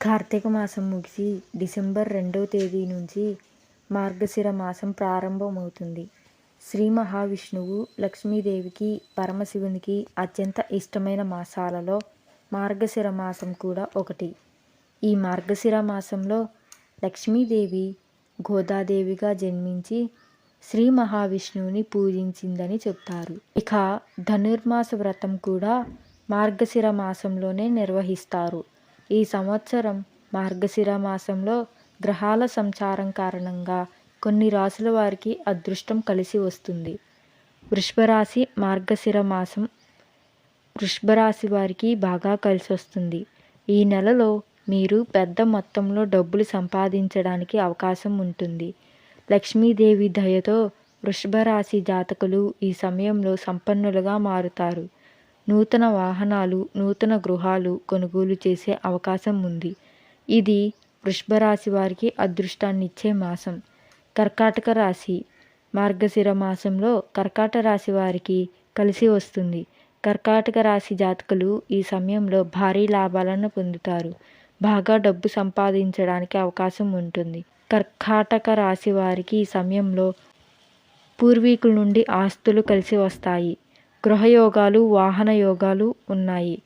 కార్తీక మాసం ముగిసి డిసెంబర్ రెండవ తేదీ నుంచి మార్గశిర మాసం ప్రారంభమవుతుంది. శ్రీ మహావిష్ణువు లక్ష్మీదేవికి పరమశివునికి అత్యంత ఇష్టమైన మాసాలలో మార్గశిర మాసం కూడా ఒకటి. ఈ మార్గశిర మాసంలో లక్ష్మీదేవి గోదాదేవిగా జన్మించి శ్రీ మహావిష్ణువుని పూజించిందని చెప్తారు. ఇక ధనుర్మాస వ్రతం కూడా మార్గశిర మాసంలోనే నిర్వహిస్తారు. ఈ సంవత్సరం మార్గశిర మాసంలో గ్రహాల సంచారం కారణంగా కొన్ని రాసుల వారికి అదృష్టం కలిసి వస్తుంది. వృషభరాశి మార్గశిర మాసం వృషభరాశి వారికి బాగా కలిసి వస్తుంది. ఈ నెలలో మీరు పెద్ద మొత్తంలో డబ్బులు సంపాదించడానికి అవకాశం ఉంటుంది. లక్ష్మీదేవి దయతో వృషభరాశి జాతకులు ఈ సమయంలో సంపన్నులుగా మారుతారు. నూతన వాహనాలు నూతన గృహాలు కొనుగోలు చేసే అవకాశం ఉంది. ఇది వృషభ రాశి వారికి అదృష్టాన్ని ఇచ్చే మాసం. కర్కాటక రాశి మార్గశిర మాసంలో కర్కాట రాశి వారికి కలిసి వస్తుంది. కర్కాటక రాశి జాతకులు ఈ సమయంలో భారీ లాభాలను పొందుతారు. బాగా డబ్బు సంపాదించడానికి అవకాశం ఉంటుంది. కర్కాటక రాశి వారికి ఈ సమయంలో పూర్వీకుల నుండి ఆస్తులు కలిసి వస్తాయి. గృహయోగాలు వాహన యోగాలు ఉన్నాయి.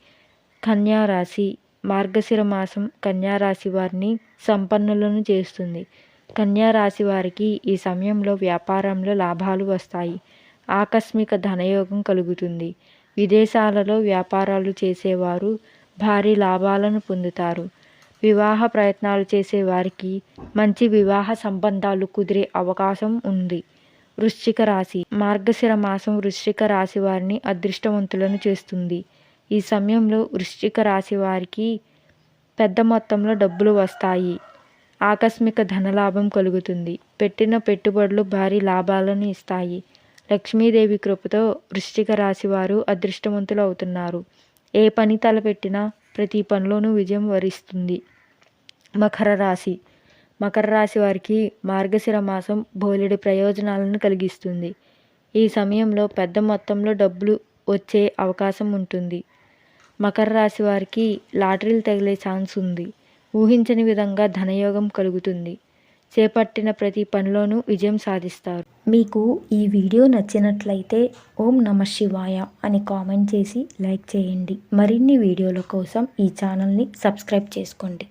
కన్యారాశి మార్గశిర మాసం కన్యారాశి వారిని సంపన్నులను చేస్తుంది. కన్యారాశి వారికి ఈ సమయంలో వ్యాపారంలో లాభాలు వస్తాయి. ఆకస్మిక ధనయోగం కలుగుతుంది. విదేశాలలో వ్యాపారాలు చేసేవారు భారీ లాభాలను పొందుతారు. వివాహ ప్రయత్నాలు చేసే వారికి మంచి వివాహ సంబంధాలు కుదిరే అవకాశం ఉంది. వృశ్చిక రాశి. మార్గశిర మాసం వృశ్చిక రాశి వారిని అదృష్టవంతులను చేస్తుంది. ఈ సమయంలో వృశ్చిక రాశి వారికి పెద్ద మొత్తంలో డబ్బులు వస్తాయి. ఆకస్మిక ధనలాభం కలుగుతుంది. పెట్టిన పెట్టుబడులు భారీ లాభాలను ఇస్తాయి. లక్ష్మీదేవి కృపతో వృశ్చిక రాశి వారు అదృష్టవంతులు అవుతున్నారు. ఏ పని తలపెట్టినా ప్రతి పనిలోనూ విజయం వరిస్తుంది. మకర రాశి. మకర రాశి వారికి మార్గశిర మాసం బోలెడు ప్రయోజనాలను కలిగిస్తుంది. ఈ సమయంలో పెద్ద మొత్తంలో డబ్బులు వచ్చే అవకాశం ఉంటుంది. మకర రాశి వారికి లాటరీలు తగిలే ఛాన్స్ ఉంది. ఊహించని విధంగా ధనయోగం కలుగుతుంది. చేపట్టిన ప్రతి పనిలోనూ విజయం సాధిస్తారు. మీకు ఈ వీడియో నచ్చినట్లయితే ఓం నమ శివాయ అని కామెంట్ చేసి లైక్ చేయండి. మరిన్ని వీడియోల కోసం ఈ ఛానల్ని సబ్స్క్రైబ్ చేసుకోండి.